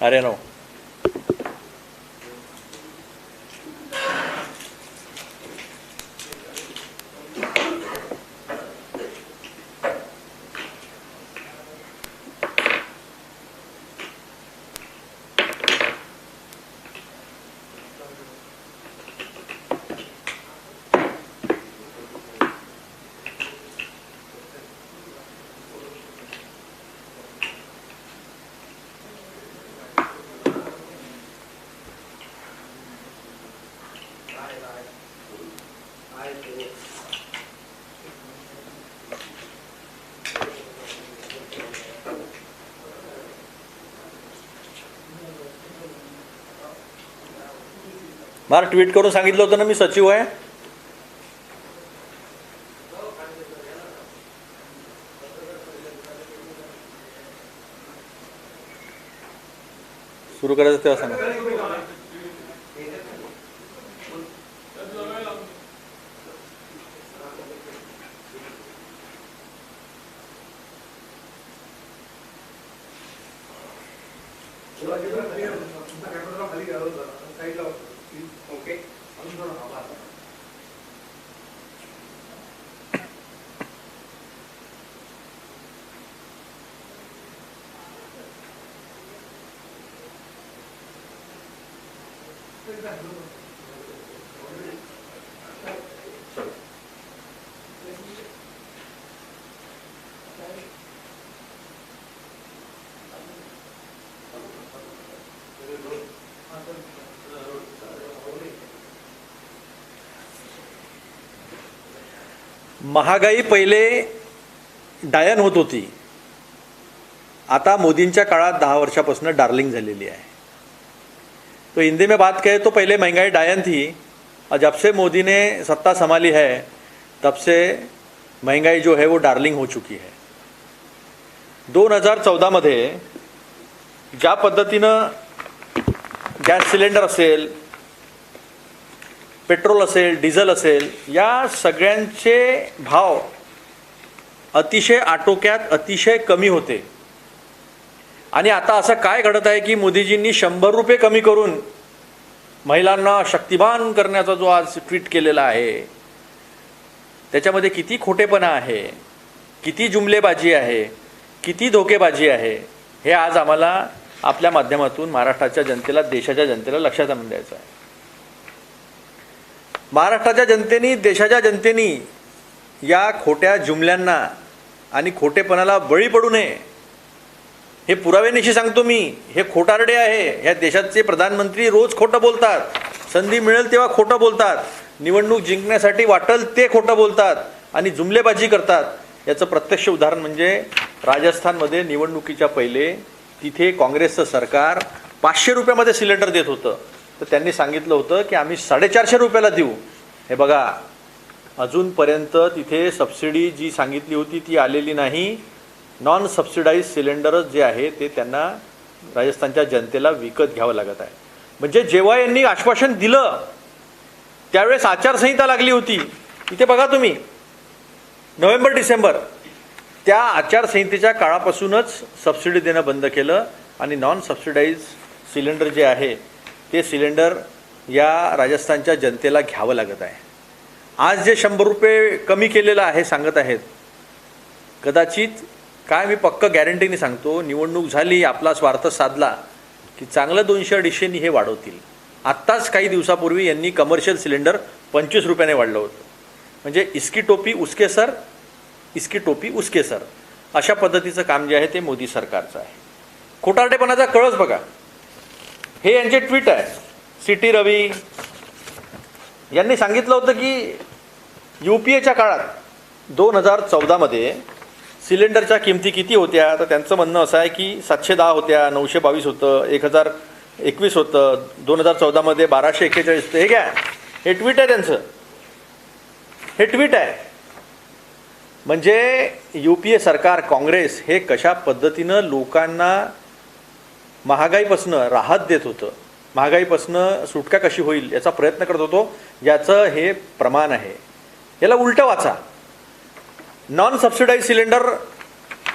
I don't know. मला tweet करून सांगितलं होतं ना मी सचिव आहे. सुरू करायचं तेव्हा सांगा. 오케이? 방식으로 가봐야 돼. 그러니까 महागाई पहिले डायन होत होती. आता मोदींच्या काळात दहा वर्षापासून डार्लिंग झालेली आहे. तो हिंदी में बात कहे तो पहले महंगाई डायन थी. और जब से मोदी ने सत्ता संभाली है तब से महंगाई जो है वो डार्लिंग हो चुकी है. दोन हजार चौदामध्ये ज्या पद्धतीनं गॅस सिलेंडर असेल पेट्रोल असेल डिझेल असेल या सगळ्यांचे भाव अतिशय आटोक्यात अतिशय कमी होते. आणि आता असं काय घडत आहे की मोदीजींनी शंभर रुपये कमी करून महिलांना शक्तिमान करण्याचा जो आज ट्विट केलेला आहे त्याच्यामध्ये किती खोटेपणा आहे किती जुमलेबाजी आहे किती धोकेबाजी आहे हे आज आम्हाला आपल्या माध्यमातून महाराष्ट्राच्या जनतेला देशाच्या जनतेला लक्षात आणून द्यायचं आहे. महाराष्ट्राच्या जनतेनी देशाच्या जनतेनी या खोट्या जुमल्यांना आणि खोटेपणाला बळी पडू नये. हे पुराव्यानिशी सांगतो मी. हे खोटारडे आहे. ह्या देशाचे प्रधानमंत्री रोज खोटं बोलतात. संधी मिळेल तेव्हा खोटं बोलतात. निवडणूक जिंकण्यासाठी वाटल ते खोटं बोलतात आणि जुमलेबाजी करतात. याचं प्रत्यक्ष उदाहरण म्हणजे राजस्थानमध्ये निवडणुकीच्या पहिले तिथे काँग्रेसचं सरकार पाचशे रुपयामध्ये सिलेंडर देत होतं. तर त्यांनी सांगितलं होतं की आम्ही साडेचारशे रुपयाला देऊ. हे बघा अजूनपर्यंत तिथे सबसिडी जी सांगितली होती ती आलेली नाही. नॉन सबसिडाईज सिलेंडरच जे आहे ते त्यांना राजस्थानच्या जनतेला विकत घ्यावं लागत आहे. म्हणजे जेव्हा यांनी आश्वासन दिलं त्यावेळेस आचारसंहिता लागली होती. इथे बघा तुम्ही नोव्हेंबर डिसेंबर. त्या आचारसंहितेच्या काळापासूनच सबसिडी देणं बंद केलं आणि नॉन सबसिडाईज सिलेंडर जे आहे ते सिलेंडर या राजस्थानच्या जनतेला घ्यावं लागत आहे. आज जे शंभर रुपये कमी केलेलं आहे सांगत आहेत कदाचित काय मी पक्क गॅरंटीने सांगतो निवडणूक झाली आपला स्वार्थ साधला की चांगलं दोनशे अडीचशेनी हे वाढवतील. आत्ताच काही दिवसापूर्वी यांनी कमर्शियल सिलेंडर पंचवीस रुपयाने वाढलं होतं. म्हणजे इसकी टोपी उसके सर इसकी टोपी उसके सर. अशा पद्धतीचं काम जे आहे ते मोदी सरकारचं आहे. खोटारडेपणाचा कळस बघा. हे यांचे ट्विट आहे. C T Ravi. यांनी सांगितलं होतं की यू पी एच्या काळात दोन हजार चौदामध्ये सिलेंडरच्या किमती किती होत्या? तर त्यांचं म्हणणं असं आहे की सातशे दहा होत्या नऊशे बावीस होतं एक हजार एकवीस होतं दोन हजार चौदामध्ये बाराशे एक्केचाळीस होतं. हे घ्या. हे ट्विट आहे त्यांचं. हे ट्विट आहे. म्हणजे यू पी ए सरकार काँग्रेस हे कशा पद्धतीनं लोकांना महागाईपासनं राहत देत होतं. महागाईपासनं सुटका कशी होईल याचा प्रयत्न करत होतो याचं हे प्रमाण आहे. याला उलटं वाचा. नॉन सबसिडाईज सिलेंडर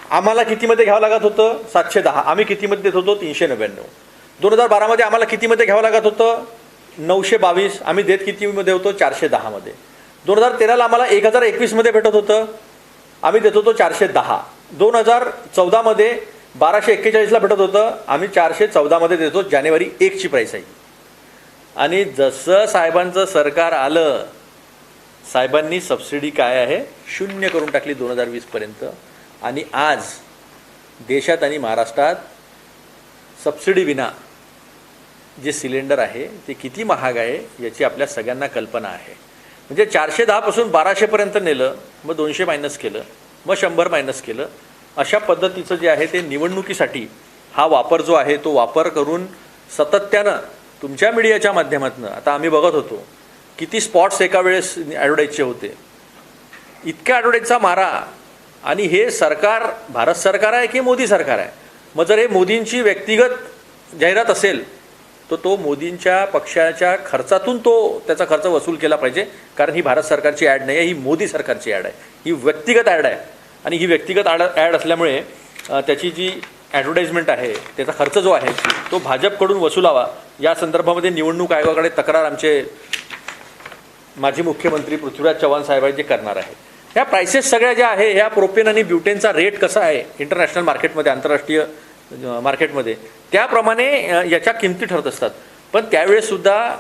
आम्हाला कितीमध्ये घ्यावं लागत होतं? सातशे दहा. आम्ही कितीमध्ये देत होतो? तीनशे नव्याण्णव. दोन हजार बारामध्ये आम्हाला कितीमध्ये घ्यावं लागत होतं? नऊशे बावीस. आम्ही देत कितीमध्ये होतो? चारशे दहामध्ये. दोन हजार तेराला आम्हाला एक हजार एकवीसमध्ये भेटत होतं. आम्ही देत होतो चारशे दहा. दोन हजार चौदामध्ये बाराशे एक्केचाळीसला भेटत होतं. आम्ही चारशे चौदामध्ये देतो. जानेवारी एकची प्राईस आहे. आणि जसं साहेबांचं सरकार आलं साहेबांनी सबसिडी काय आहे? शून्य करून टाकली दोन हजार वीसपर्यंत आणि आज देशात आणि महाराष्ट्रात सबसिडी विना जे सिलेंडर आहे ते किती महाग आहे याची आपल्या सगळ्यांना कल्पना आहे. म्हणजे चारशे दहापासून बाराशेपर्यंत नेलं मग दोनशे मायनस केलं मग शंभर मायनस केलं अशा पद्धतीचं जे आहे ते निवडणुकीसाठी हा वापर जो आहे तो वापर करून सातत्यानं तुमच्या मीडियाच्या माध्यमातून आता आम्ही बघत होतो किती स्पॉट्स एका वेळेस ॲडव्हर्टाईजचे होते. इतक्या ॲडव्हर्टाईजचा मारा. आणि हे सरकार भारत सरकार आहे की मोदी सरकार आहे? मग जर हे मोदींची व्यक्तिगत जाहिरात असेल तर तो मोदींच्या पक्षाच्या खर्चातून तो त्याचा खर्च वसूल केला पाहिजे. कारण ही भारत सरकारची ॲड नाही आहे ही मोदी सरकारची ॲड आहे. ही व्यक्तिगत ॲड आहे. आणि ही व्यक्तिगत आड ॲड असल्यामुळे त्याची जी ॲडव्हर्टाईजमेंट आहे त्याचा खर्च जो आहे तो भाजपकडून वसुलावा. या संदर्भामध्ये निवडणूक आयोगाकडे तक्रार आमचे माजी मुख्यमंत्री पृथ्वीराज चव्हाण साहेब जे करणार आहे. ह्या प्रायसेस सगळ्या ज्या आहे ह्या प्रोपेन आणि ब्युटेनचा रेट कसा आहे इंटरनॅशनल मार्केटमध्ये आंतरराष्ट्रीय मार्केटमध्ये त्याप्रमाणे याच्या किमती ठरत असतात. पण त्यावेळेससुद्धा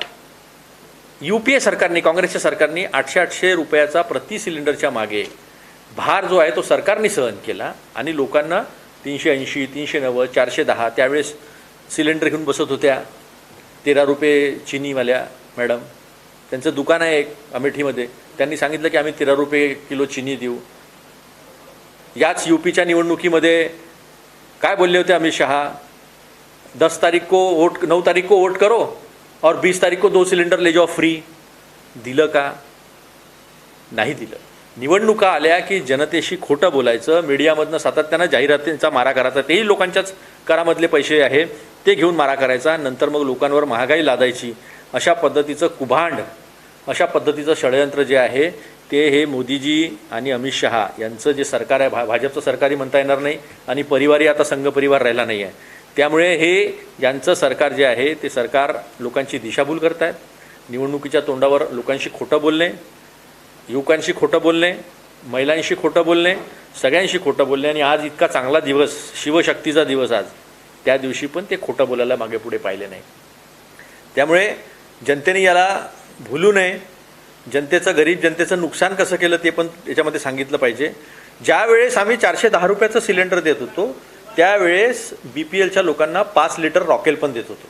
यू पी ए सरकारने काँग्रेसच्या सरकारने आठशे आठशे रुपयाचा प्रति सिलेंडरच्या मागे भार जो आहे तो सरकारने सहन केला आणि लोकांना तीनशे ऐंशी तीनशे नव्वद चारशे दहा त्यावेळेस सिलेंडर घेऊन बसत होत्या. तेरा रुपये चिनीवाल्या मॅडम. त्यांचं दुकान आहे एक अमेठीमध्ये. त्यांनी सांगितलं की आम्ही तेरा रुपये किलो चिनी देऊ. याच यू पीच्या निवडणुकीमध्ये काय बोलले होते अमित शहा? दस तारीख को वोट नऊ तारीख को वोट करो और बीस तारीख को दो सिलेंडर ले जाओ फ्री. दिलं का? नाही दिलं. निवडणुका आल्या की जनतेशी खोटं बोलायचं मीडियामधनं सातत्यानं जाहिरातींचा मारा करायचा तेही लोकांच्याच करामधले पैसे आहे. ते घेऊन मारा करायचा नंतर मग लोकांवर महागाई लादायची. अशा पद्धतीचं कुभांड अशा पद्धतीचं षडयंत्र जे आहे ते हे मोदीजी आणि अमित शहा यांचं जे सरकार आहे भा भाजपचं सरकारही म्हणता येणार नाही आणि परिवारही आता संघ परिवार राहिला नाही आहे त्यामुळे हे यांचं सरकार जे आहे ते सरकार लोकांची दिशाभूल करत आहेत निवडणुकीच्या तोंडावर लोकांशी खोटं बोलणे युवकांशी खोटं बोलणे महिलांशी खोटं बोलणे सगळ्यांशी खोटं बोलणे आणि आज इतका चांगला दिवस शिवशक्तीचा दिवस आज. त्या दिवशी पण ते खोटं बोलायला मागे पुढे पाहिले नाही. त्यामुळे जनतेने याला भुलू नये. जनतेचं गरीब जनतेचं नुकसान कसं केलं ते पण याच्यामध्ये सांगितलं पाहिजे. ज्यावेळेस आम्ही चारशे दहा रुपयाचं सिलेंडर देत होतो त्यावेळेस बी पी एलच्या लोकांना पाच लिटर रॉकेल पण देत होतो.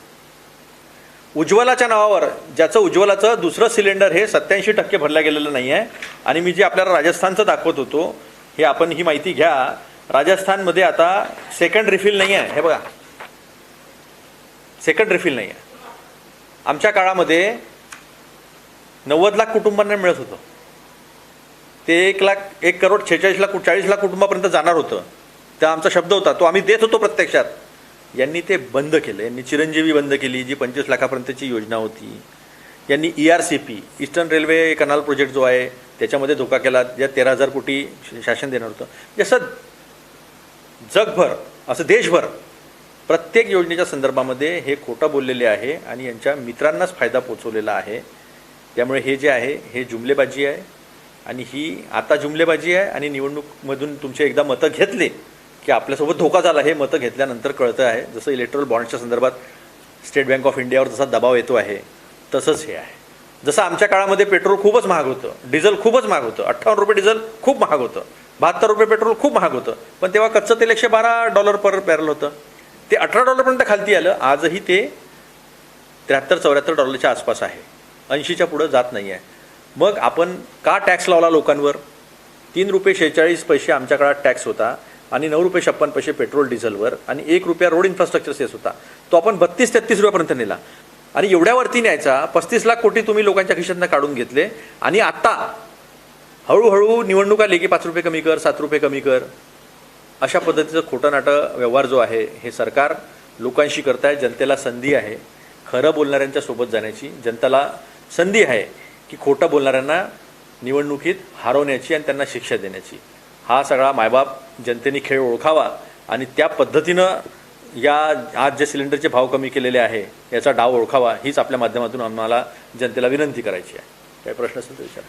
उज्ज्वलाच्या नावावर ज्याचं उज्ज्वलाचं दुसरं सिलेंडर हे सत्याऐंशी टक्के भरलं गेलेलं नाही आहे आणि मी जे आपल्याला राजस्थानचं दाखवत होतो हे आपण ही माहिती घ्या. राजस्थानमध्ये आता सेकंड रिफिल नाही आहे हे बघा. सेकंड रिफिल नाही आहे आमच्या काळामध्ये नव्वद लाख कुटुंबांना मिळत होतं. ते एक लाख एक करोड छेचाळीस लाख चाळीस लाख कुटुंबापर्यंत जाणार होतं. त्या आमचा शब्द होता तो आम्ही देत होतो प्रत्यक्षात. यांनी ते बंद केलं. यांनी चिरंजीवी बंद केली जी पंचवीस लाखापर्यंतची योजना होती. यांनी E R C P eastern railway canal project जो आहे त्याच्यामध्ये धोका केला. ज्या तेरा हजार कोटी शासन देणार होतं. जसं जगभर असं देशभर प्रत्येक योजनेच्या संदर्भामध्ये हे खोटं बोललेले आहे आणि यांच्या मित्रांनाच फायदा पोचवलेला आहे. त्यामुळे हे जे आहे हे जुमलेबाजी आहे. आणि ही आता जुमलेबाजी आहे आणि निवडणूकमधून तुमचे एकदा मतं घेतले. की आपल्यासोबत धोका झाला हे मतं घेतल्यानंतर कळतं आहे. जसं इलेक्ट्रॉल बॉन्ड्सच्या संदर्भात स्टेट बँक ऑफ इंडियावर जसा दबाव येतो आहे तसंच हे आहे. जसं आमच्या काळामध्ये पेट्रोल खूपच महाग होतं डिझेल खूपच महाग होतं अठ्ठावन्न रुपये डिझेल खूप महाग होतं बहात्तर रुपये पेट्रोल खूप महाग होतं. पण तेव्हा कच्चं तेल एकशे बारा डॉलर पर बॅरल होतं. ते अठरा डॉलरपर्यंत खालती आलं आजही ते त्र्याहत्तर चौऱ्याहत्तर डॉलरच्या आसपास आहे. ऐंशीच्या पुढं जात नाही आहे. मग आपण का टॅक्स लावला लोकांवर? तीन रुपये शेहेचाळीस पैसे आमच्या काळात टॅक्स होता. आणि नऊ रुपये छप्पन पैसे पेट्रोल डिझेलवर आणि एक रुपया रोड इन्फ्रास्ट्रक्चर सेस होता तो आपण बत्तीस तेहतीस रुपयापर्यंत नेला. आणि एवढ्यावरती न्यायचा पस्तीस लाख कोटी तुम्ही लोकांच्या खिशातनं काढून घेतले आणि आत्ता हळूहळू निवडणुका लेखी पाच रुपये कमी कर सात रुपये कमी कर. अशा पद्धतीचं खोटं नाटं व्यवहार जो आहे हे सरकार लोकांशी करत आहे जनतेला संधी आहे. खरं बोलणाऱ्यांच्या सोबत जाण्याची जनतेला संधी आहे की खोटं बोलणाऱ्यांना निवडणुकीत हरवण्याची आणि त्यांना शिक्षा देण्याची. हा सगळा मायबाप जनतेने खेळ ओळखावा आणि त्या पद्धतीनं या आज जे सिलेंडरचे भाव कमी केलेले आहे याचा डाव ओळखावा हीच आपल्या माध्यमातून आम्हाला जनतेला विनंती करायची आहे. काही प्रश्न असेल तर विचारा.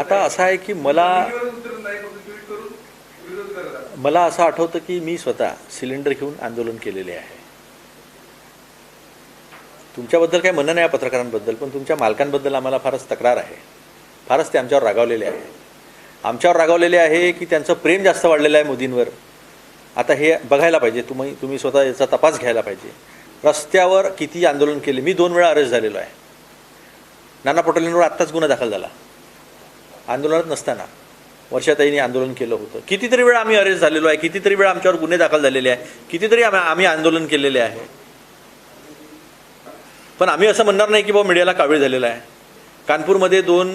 आता? असं आहे की मला मला असं आठवतं की मी स्वतः सिलेंडर घेऊन आंदोलन केलेले आहे. तुमच्याबद्दल काही म्हणणं नाही या पत्रकारांबद्दल पण तुमच्या मालकांबद्दल आम्हाला फारच तक्रार आहे. फारच ते आमच्यावर रागावलेले आहे. आमच्यावर रागावलेले आहे की त्यांचं प्रेम जास्त वाढलेलं आहे मोदींवर. आता हे बघायला पाहिजे तुम्ही तुम्ही स्वतः याचा तपास घ्यायला पाहिजे. रस्त्यावर किती आंदोलन केले? मी दोन वेळा अरेस्ट झालेलो आहे. नाना पटोलेंवर आत्ताच गुन्हा दाखल झाला. आंदोलनात नसताना. वर्षाताईंनी आंदोलन केलं होतं. कितीतरी वेळा आम्ही अरेस्ट झालेलो आहे. कितीतरी वेळा आमच्यावर गुन्हे दाखल झालेले आहे. कितीतरी आम्ही आम्ही आंदोलन केलेले आहे. पण आम्ही असं म्हणणार नाही की बाबा मीडियाला कावीळ झालेला आहे. कानपूरमध्ये दोन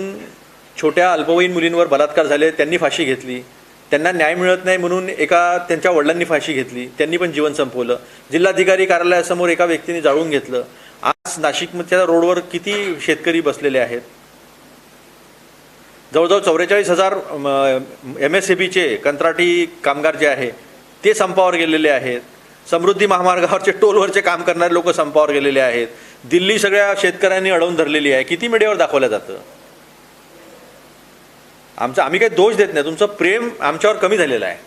छोट्या अल्पवयीन मुलींवर बलात्कार झाले त्यांनी फाशी घेतली. त्यांना न्याय मिळत नाही म्हणून एका त्यांच्या वडिलांनी फाशी घेतली. त्यांनी पण जीवन संपवलं. जिल्हाधिकारी कार्यालयासमोर एका व्यक्तीने जाळून घेतलं. आज नाशिकच्या रोडवर किती शेतकरी बसलेले आहेत? जवळजवळ चौवेचाळीस हजार एम एस सी बीचे कंत्राटी कामगार जे आहे ते संपावर गेलेले आहेत. समृद्धी महामार्गावरचे टोलवरचे काम करणारे लोक संपावर गेलेले आहेत. दिल्ली सगळ्या शेतकऱ्यांनी अडवून धरलेली आहे. किती मीडियावर दाखवलं जातं? आमचं आम्ही काही दोष देत नाही. तुमचं प्रेम आमच्यावर कमी झालेलं आहे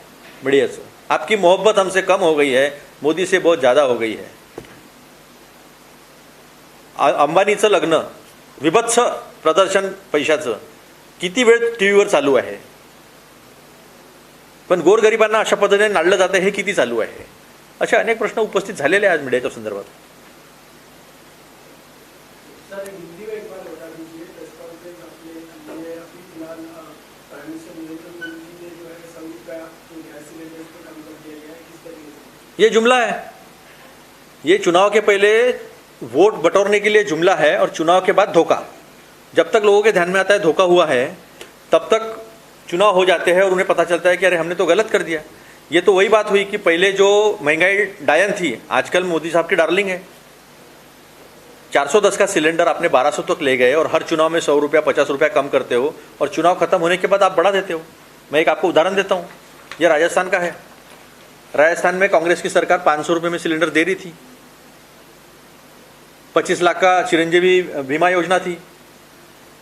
मीडियाचं. आपकी मोहब्बत हमसे कम हो गई है. मोदी से बहुत ज़्यादा हो गई है. अंबानीचं लग्न विभत्स प्रदर्शन पैशाचं किती वेळ टी व्हीवर चालू आहे? पण गोरगरिबांना अशा पद्धतीने नाडलं जातं हे किती चालू आहे? असे अनेक प्रश्न उपस्थित झालेले आहेत मीडियाच्या संदर्भात. ये जुमला है। ये चुनाव के पहले वोट बटोरने के लिए जुमला है और चुनाव के बाद धोखा। जब तक लोगों के ध्यान में आता है धोखा हुआ है, तब तक चुनाव हो जाते हैं और उन्हें पता चलता है कि अरे हमने तो गलत कर दिया। ये तो वही बात हुई कि पहले जो महँगाई डायन थी, आजकल मोदी साहब की डार्लिंग है। 410 का सिलेंडर आपने 1200 तक ले गए और हर चुनाव में सौ रुपया, पचास रुपया कम करते हो और चुनाव खत्म होने के बाद आप बढ़ा देते हो। मैं एक आपको उदाहरण देता हूँ। यह राजस्थान का है। राजस्थान में कांग्रेस की सरकार पाँच सौ में सिलेंडर दे रही थी। पच्चीस लाख का चिरंजीवी बीमा योजना थी।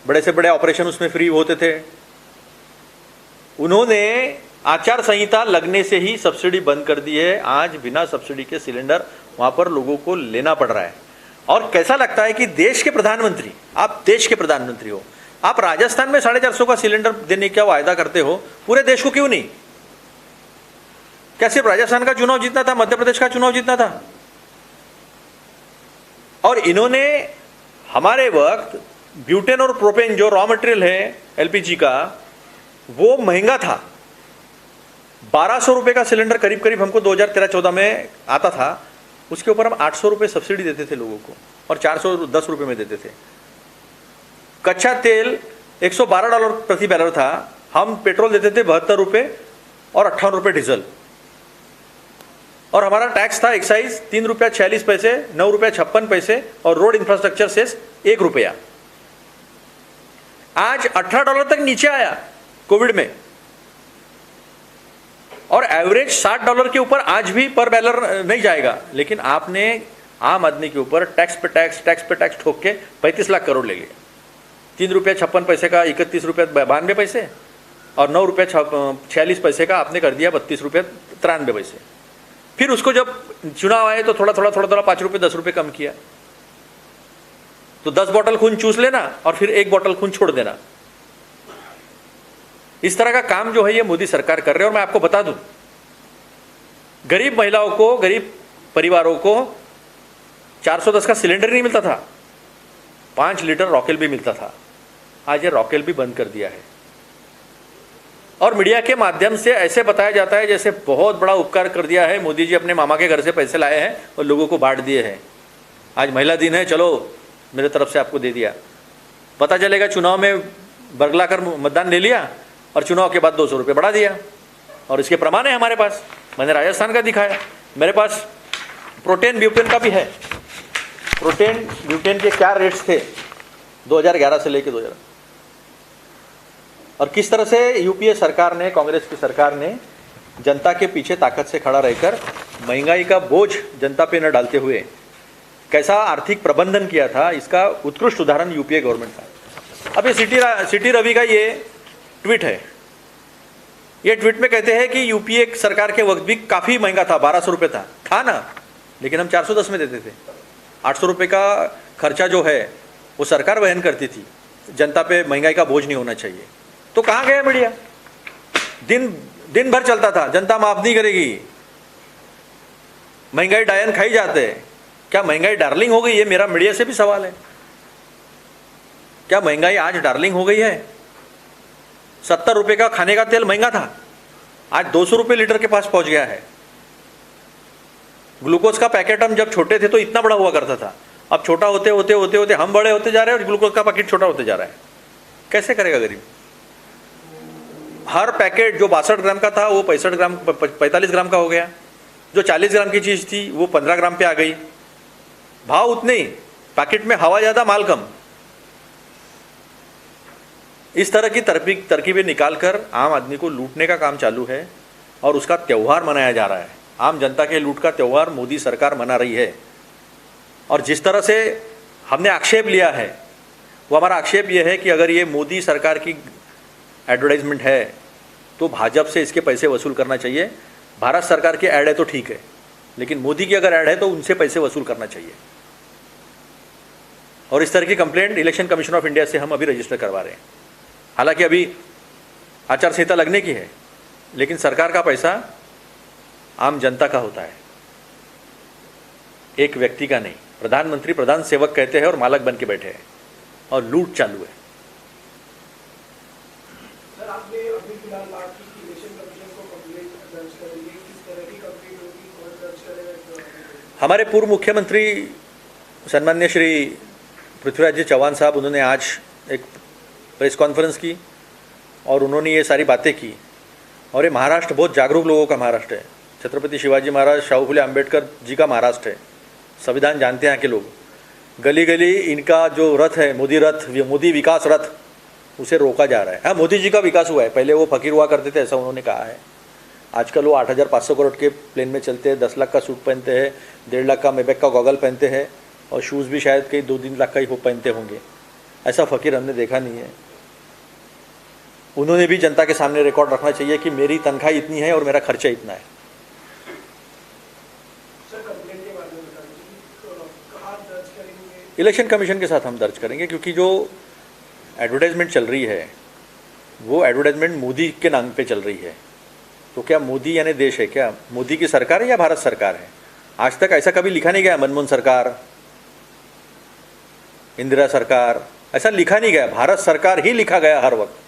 बड़े से बड़े ऑपरेशन उसमें फ्री होते थे। उन्होंने आचार संहिता लगने से ही सब्सिडी बंद कर दी है। आज बिना सब्सिडी के सिलेंडर वहाँ पर लोगों को लेना पड़ रहा है। और कैसा लगता है कि देश के प्रधानमंत्री, आप देश के प्रधानमंत्री हो, आप राजस्थान में साढ़े चार सौ का सिलेंडर देने का वायदा करते हो, पूरे देश को क्यों नहीं? क्या सिर्फ़ राजस्थान का चुनाव जीतना था, मध्य प्रदेश का चुनाव जीतना था? और इन्होंने हमारे वक्त ब्यूटेन और प्रोपेन जो रॉ मटेरियल है एलपीजी का, वो महँगा था। बारह सौ रुपये का सिलेंडर करीब करीब हमको 2013-14 में आता था। उसके ऊपर हम आठ सौ रुपये सब्सिडी देते थे लोगों को और चार सौ, दस रुपये में देते थे। कच्चा तेल 112 डॉलर प्रति बैरल था। हम पेट्रोल देते थे बहत्तर रुपये और अट्ठावन रुपये डीजल। और हमारा टैक्स था एक्साइज तीन रुपया छियालीस पैसे, नौ रुपया छप्पन पैसे और रोड इंफ्रास्ट्रक्चर सेस एक रुपया। आज अठारह डॉलर तक नीचे आया कोविड में। और एवरेज साठ डॉलर के ऊपर आज भी पर बैलर नहीं जाएगा। लेकिन आपने आम आदमी के ऊपर टैक्स पे टैक्स टैक्स पे टैक्स ठोक के पैंतीस लाख करोड़ ले लिया तीन रुपया छप्पन पैसे का, इकतीस रुपया बानवे पैसे और नौ रुपया छियालीस पैसे का आपने कर दिया बत्तीस रुपया तिरानवे पैसे। फिर उसको जब चुनाव आए तो थोड़ा थोड़ा थोड़ा थोड़ा पाँच रुपये, दस रुपये कम किया। तो दस बॉटल खून चूस लेना और फिर एक बॉटल खून छोड़ देना। इस तरह का काम जो है ये मोदी सरकार कर रहे हैं और मैं आपको बता दूँ, गरीब महिलाओं को, गरीब परिवारों को 410 का सिलेंडर नहीं मिलता था, पाँच लीटर रॉकेल भी मिलता था। आज ये रॉकेल भी बंद कर दिया है। और मीडिया के माध्यम से ऐसे बताया जाता है, जैसे बहुत बड़ा उपकार कर दिया है, मोदी जी अपने मामा के घर से पैसे लाए हैं और लोगों को बांट दिए हैं। आज महिला दिन है, चलो, मेरे तरफ़ से आपको दे दिया। पता चलेगा चुनाव में बरगला कर मतदान ले लिया और चुनाव के बाद दो सौ बढ़ा दिया। और इसके प्रमाण है हमारे पास। मैंने राजस्थान का दिखाया। मेरे पास प्रोटेन ब्यूटेन का भी है। प्रोटेन ब्यूटेन के क्या रेट्स थे? 2011 से लेकर 2000 और किस तरह से यूपीए सरकार ने, कांग्रेस की सरकार ने जनता के पीछे ताकत से खड़ा रहकर महँगाई का बोझ जनता पे न डालते हुए कैसा आर्थिक प्रबंधन किया था, इसका उत्कृष्ट उदाहरण यूपीए गवर्नमेंट का। अब ये सिटी सिटी रवि का ये ट्वीट है। ये ट्वीट में कहते हैं कि यूपीए सरकार के वक्त भी काफ़ी महँगा था, बारह सौ रुपये था। था ना, लेकिन हम चार सौ दस में देते थे। आठ सौ रुपये का खर्चा जो है, वो सरकार वहन करती थी। जनता पे महँगाई का बोझ नहीं होना चाहिए। तो कहाँ गया मीडिया? दिन दिन भर चलता था, जनता माफ़ नहीं करेगी। महँगाई डायन खाई जाते क्या महँगाई डार्लिंग हो गई है? मेरा मीडिया से भी सवाल है। क्या महँगाई आज डार्लिंग हो गई है? सत्तर रुपए का खाने का तेल महँगा था। आज दो सौ रुपये लीटर के पास पहुँच गया है। ग्लूकोज का पैकेट हम जब छोटे थे तो इतना बड़ा हुआ करता था। अब छोटा होते होते होते होते हम बड़े होते जा रहे हैं और ग्लूकोज का पैकेट छोटा होते जा रहा है। कैसे करेगा गरीब? हर पैकेट जो बासठ ग्राम का था, वो पैंसठ ग्राम पैंतालीस ग्राम का हो गया। जो चालीस ग्राम की चीज़ थी, वो पंद्रह ग्राम पे आ गई। भाव उतने ही। पैकेट में हवा ज़्यादा, माल कम। इस तरह की तरकीब तरकीबें निकालकर आम आदमी को लूटने का काम चालू है और उसका त्यौहार मनाया जा रहा है। आम जनता के लूट का त्यौहार मोदी सरकार मना रही है। और जिस तरह से हमने आक्षेप लिया है, वो हमारा आक्षेप ये है कि अगर ये मोदी सरकार की एडवर्टाइजमेंट है तो भाजपा से इसके पैसे वसूल करना चाहिए। भारत सरकार की ऐड है तो ठीक है, लेकिन मोदी की अगर ऐड है तो उनसे पैसे वसूल करना चाहिए। और इस तरह की complaint election commission of India से हम अभी रजिस्टर करवा रहे हैं। हालाँकि अभी आचार संहिता लगने की है, लेकिन सरकार का पैसा आम जनता का होता है। एक व्यक्ति का नहीं, प्रधानमंत्री, प्रधान सेवक कहते हैं और मालक बन के बैठे हैं और लूट चालू है सर आपने अभी फ़िलहाल इलेक्शन कमीशन को कंप्लेंट दर्ज करेंगे। किस तरह की कंप्लेंट होगी, कौन दर्ज करेगा हमारे पूर्व मुख्यमंत्री सन्मान्य श्री पृथ्वीराज जी चौहान साहब, उन्होंने आज एक प्रेस कॉन्फ्रेंस की और उन्होंने ये सारी बातें की। और ये महाराष्ट्र, बहुत जागरूक लोगों का महाराष्ट्र है। छत्रपति शिवाजी महाराज, शाहू फुले अंबेडकर जी का महाराष्ट्र है। संविधान जानते हैं यहाँ के लोग। गली गली इनका जो रथ है, मोदी रथ, मोदी विकास रथ उसे रोका जा रहा है। हाँ मोदी जी का विकास हुआ है। पहले वो फकीर हुआ करते थे ऐसा उन्होंने कहा है। आजकल वो आठ हज़ार पाँच सौ करोड़ के प्लेन में चलते हैं दस लाख का सूट पहनते हैं डेढ़ लाख का मेबैक का गॉगल पहनते हैं और शूज़ भी शायद कहीं दो तीन लाख का ही वो पहनते होंगे। ऐसा फ़कीर हमने देखा नहीं है। उन्होंने भी जनता के सामने रिकॉर्ड रखना चाहिए कि मेरी तनख्वाह इतनी है और मेरा खर्चा इतना है। इलेक्शन कमीशन के साथ हम दर्ज करेंगे क्योंकि जो एडवर्टाइजमेंट चल रही है, वो एडवर्टाइजमेंट मोदी के नाम पे चल रही है। तो क्या मोदी यानी देश है क्या? मोदी की सरकार है या भारत सरकार है? आज तक ऐसा कभी लिखा नहीं गया मनमोहन सरकार, इंदिरा सरकार, ऐसा लिखा नहीं गया। भारत सरकार ही लिखा गया हर वक्त।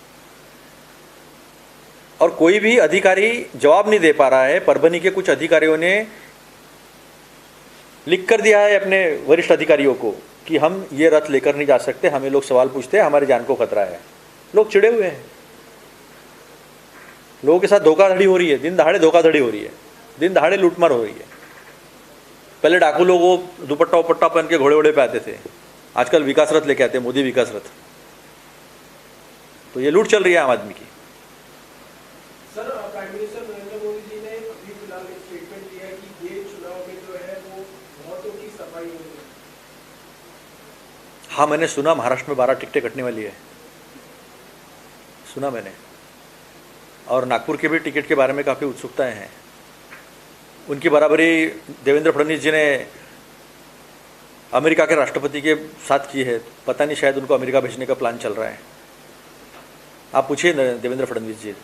और कोई भी अधिकारी जवाब नहीं दे पा रहा है। परभनी के कुछ अधिकारियों ने लिख कर दिया है अपने वरिष्ठ अधिकारियों को। कि हम ये रथ लेकर नहीं जा सकते, हमें लोग सवाल पूछते हैं, हमारी जान को खतरा है। लोग चिड़े हुए हैं। लोगों के साथ धोखाधड़ी हो रही है, दिन दहाड़े धोखाधड़ी हो रही है, दिन दहाड़े लूटमार हो रही है। पहले डाकू लोग वो दुपट्टा उपट्टा पहन के घोड़े वोड़े पे आते थे, आजकल विकास रथ लेके आते हैं, मोदी विकास रथ। तो ये लूट चल रही है आम आदमी की sir prime minister Narendra Modi ji ने अभी फ़िलहाल एक स्टेटमेंट दिया है कि ये चुनाव में जो है वो बहुतों की सफ़ाई होगी हाँ मैंने सुना महाराष्ट्र में बारह टिकटें कटने वाली है। सुना मैंने। और नागपुर के भी टिकट के बारे में काफ़ी उत्सुकताएँ हैं। उनकी बराबरी देवेंद्र फडणवीस जी ने अमेरिका के राष्ट्रपति के साथ की है। पता नहीं, शायद उनको अमेरिका भेजने का प्लान चल रहा है। आप पूछिए देवेंद्र फडणवीस जी।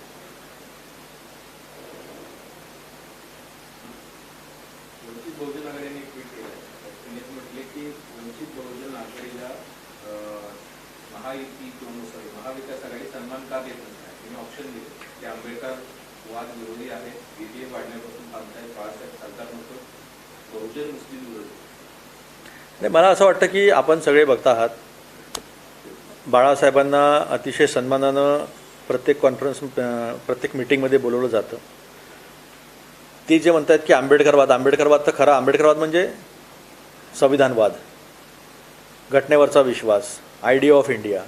नाही मला असं वाटतं की आपण सगळे बघता आहात बाळासाहेबांना अतिशय सन्मानानं प्रत्येक कॉन्फरन्स प्रत्येक मिटिंगमध्ये बोलवलं जातं. ते जे म्हणतात की आंबेडकरवाद आंबेडकरवाद तर खरा आंबेडकरवाद म्हणजे संविधानवाद. घटनेवरचा विश्वास आयडिया ऑफ इंडिया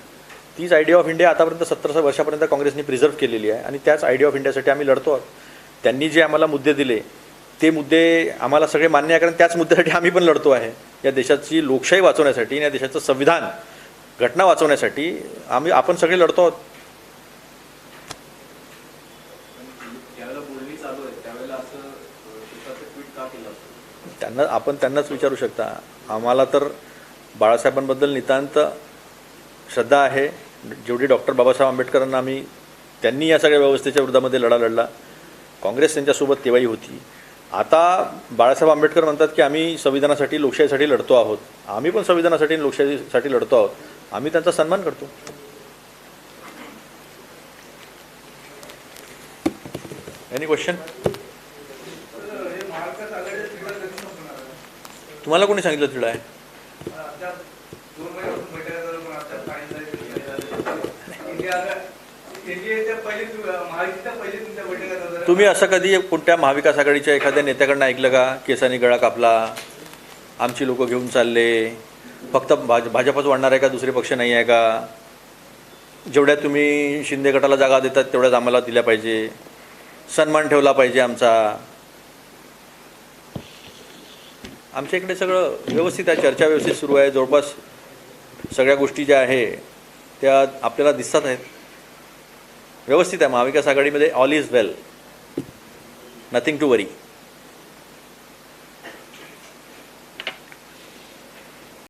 तीच आयडिया ऑफ इंडिया आतापर्यंत सत्तर वर्षापर्यंत काँग्रेसने प्रिझर्व केलेली आहे आणि त्याच आयडिया ऑफ इंडियासाठी आम्ही लढतो आहोत. त्यांनी जे आम्हाला मुद्दे दिले ते मुद्दे आम्हाला सगळे मान्य आहे कारण त्याच मुद्द्यासाठी आम्ही पण लढतो आहे. या देशाची लोकशाही वाचवण्यासाठी आणि या देशाचं संविधान घटना वाचवण्यासाठी आम्ही आपण सगळे लढतो आहोत. त्यांना आपण त्यांनाच विचारू शकता. आम्हाला तर बाळासाहेबांबद्दल नितांत श्रद्धा आहे. जेवढी डॉक्टर बाबासाहेब आंबेडकरांना आम्ही त्यांनी या सगळ्या व्यवस्थेच्या विरोधामध्ये लढा लढला. काँग्रेस त्यांच्यासोबत तेव्हाही होती. आता बाळासाहेब आंबेडकर म्हणतात की आम्ही संविधानासाठी लोकशाहीसाठी लढतो आहोत. आम्ही पण संविधानासाठी लोकशाहीसाठी लढतो आहोत. आम्ही त्यांचा सन्मान करतो. एनी क्वेश्चन तुम्हाला कोणी सांगितलं तिला आहे? Yeah. तुम्ही असं कधी कोणत्या महाविकास आघाडीच्या एखाद्या नेत्याकडनं ऐकलं का? केसांनी गळा कापला आमची लोक घेऊन चालले फक्त भाज भाजपच वाढणार आहे का दुसरे पक्ष नाही आहे का? जेवढ्या तुम्ही शिंदे गटाला जागा देतात तेवढ्याच आम्हाला दिल्या पाहिजे. सन्मान ठेवला पाहिजे आमचा. आमच्या इकडे सगळं व्यवस्थित आहे चर्चा व्यवस्थित सुरू आहे. जवळपास सगळ्या गोष्टी ज्या आहे त्या आपल्याला दिसतात आहेत. व्यवस्थित आहे महाविकास आघाडीमध्ये all is well nothing to worry